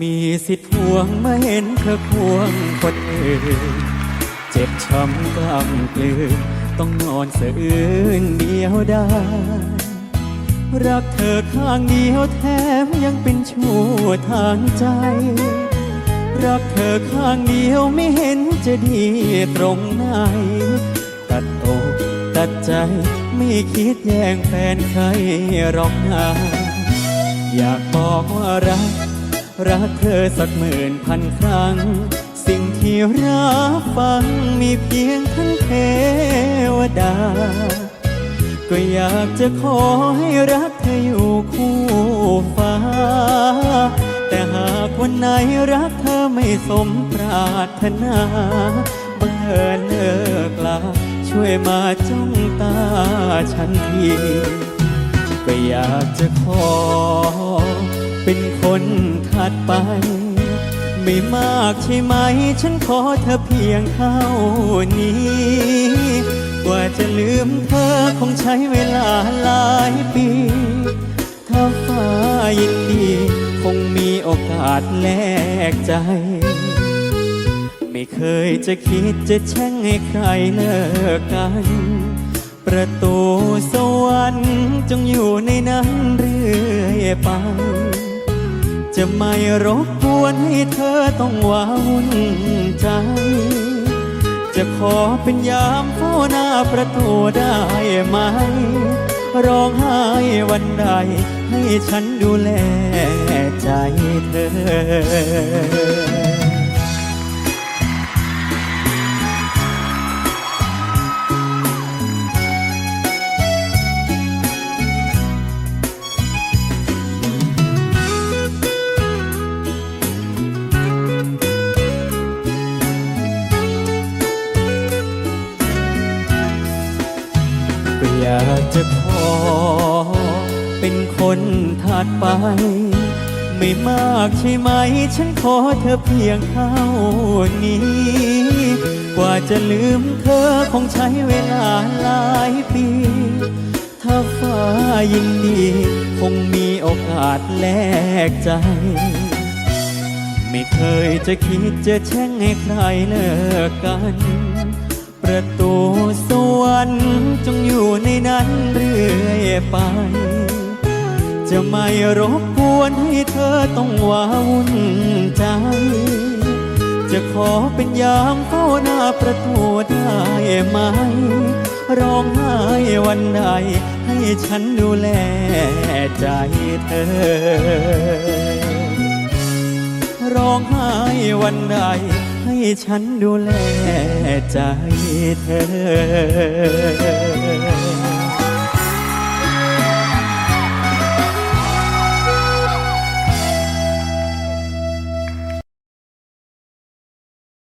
มีสิทธิ์ห่วงไม่เห็นเธอควงคนอื่นเจ็บช้ำกล้ำกลืนต้องนอนเสืออื่นเดียวได้รักเธอข้างเดียวแถมยังเป็นชั่วทางใจ รักเธอข้างเดียวไม่เห็นจะดีตรงไหน ตัดอกตัดใจไม่คิดแย่งแฟนใครหรอกนาอยากบอกว่ารัก รักเธอสักหมื่นพันครั้ง สิ่งที่รับฟังมีเพียงทั้งเทวดา ก็อยากจะขอให้รักเธออยู่คู่ฟ้า แต่หากวันไหนรักเธอไม่สมปรารถนาบังเอิญเลิกลาช่วยมาจ้องตาฉันที ก็อยากจะขอ เป็นคนถัดไป ไม่มากใช่ไหม ฉันขอเธอเพียงเท่านี้ กว่าจะลืมเธอคงใช้เวลาหลายปี ถ้าฟ้ายินดี คงมีโอกาสแลกใจ ไม่เคยจะคิดจะแช่งให้ใครเลิกกันประตูสวรรค์จงอยู่ในนั้นเรื่อยไป จะไม่รบกวนให้เธอต้องหว้าวุ่นใจ จะขอเป็นยามเฝ้าหน้าประตูได้ไหม ร้องไห้วันใด ให้ฉันดูแลใจเธอ อยากจะขอ เป็นคนถัดไป ไม่มากใช่ไหม ฉันขอเธอเพียงเท่านี้ กว่าจะลืมเธอคงใช้เวลาหลายปี ถ้าฟ้ายินดี คงมีโอกาสแลกใจ ไม่เคยจะคิดจะแช่งให้ใครเลิกกัน ประตู ไป จะไม่รบกวนให้เธอต้องว้าวุ่นใจ จะขอเป็นยามเฝ้าหน้าประตูได้ไหม ร้องไห้วันใด ให้ฉันดูแลใจเธอ ร้องไห้วันใดให้ฉันดูแลใจเธอ